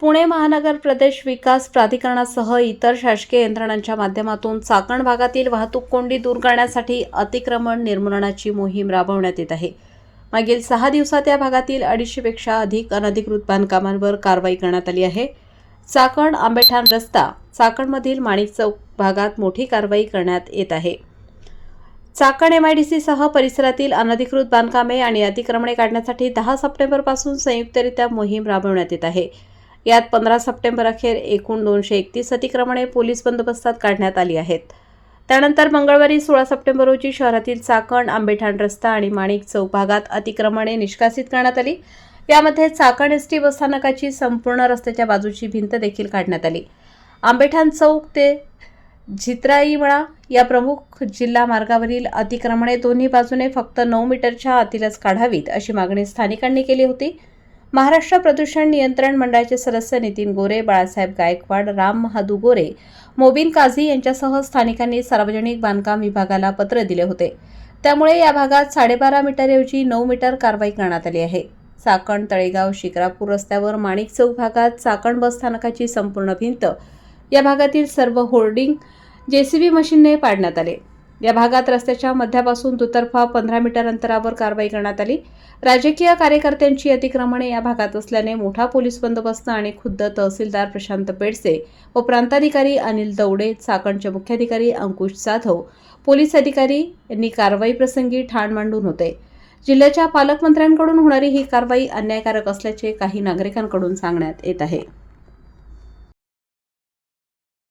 पुणे महानगर प्रदेश विकास प्राधिकरणासह इतर शासकीय यंत्रणांच्या माध्यमातून चाकण भागातील वाहतूक कोंडी दूर करण्यासाठी अतिक्रमण निर्मूलनाची मोहीम राबवण्यात येत आहे. मागील सहा दिवसात या भागातील अडीचशेपेक्षा अधिक अनधिकृत बांधकामांवर कारवाई करण्यात आली आहे. चाकण आंबेठाण रस्ता चाकणमधील माणिक चौक भागात मोठी कारवाई करण्यात येत आहे. चाकण एमआयडीसी सह परिसरातील अनधिकृत बांधकामे आणि अतिक्रमणे काढण्यासाठी दहा सप्टेंबरपासून संयुक्तरित्या मोहीम राबवण्यात येत आहे. यात पंधरा सप्टेंबर अखेर एकूण दोनशे एकतीस अतिक्रमणे पोलीस बंदोबस्तात काढण्यात आली आहेत. त्यानंतर मंगळवारी सोळा सप्टेंबर रोजी शहरातील चाकण आंबेठाण रस्ता आणि माणिक चौक भागात अतिक्रमणे निष्कासित करण्यात आली. यामध्ये चाकण एस टी बसस्थानकाची संपूर्ण रस्त्याच्या बाजूची भिंत देखील काढण्यात आली. आंबेठाण चौक ते झित्राईमळा या प्रमुख जिल्हा मार्गावरील अतिक्रमणे दोन्ही बाजूने फक्त नऊ मीटरच्या आतीलच काढावीत अशी मागणी स्थानिकांनी केली होती. महाराष्ट्र प्रदूषण नियंत्रण मंडळाचे सदस्य नितीन गोरे बाळासाहेब गायकवाड राम महादू गोरे मोबिन काझी यांच्यासह स्थानिकांनी सार्वजनिक बांधकाम विभागाला पत्र दिले होते. त्यामुळे या भागात साडेबारा मीटरऐवजी नऊ मीटर कारवाई करण्यात आली आहे. चाकण तळेगाव शिक्रापूर रस्त्यावर माणिक चौक भागात चाकण बस स्थानकाची संपूर्ण भिंत या भागातील सर्व होर्डिंग जेसीबी मशीनने पाडण्यात आले. या भागात रस्त्याच्या मध्यापासून दुतर्फा पंधरा मीटर अंतरावर कारवाई करण्यात आली. राजकीय कार्यकर्त्यांची अतिक्रमणे या भागात असल्याने मोठा पोलीस बंदोबस्त आणि खुद्द तहसीलदार प्रशांत पेडसे व प्रांताधिकारी अनिल दौडे चाकणचे मुख्याधिकारी अंकुश जाधव पोलीस अधिकारी यांनी कारवाई प्रसंगी ठाण मांडून होते. जिल्ह्याच्या पालकमंत्र्यांकडून होणारी ही कारवाई अन्यायकारक असल्याचे काही नागरिकांकडून सांगण्यात येत आहे.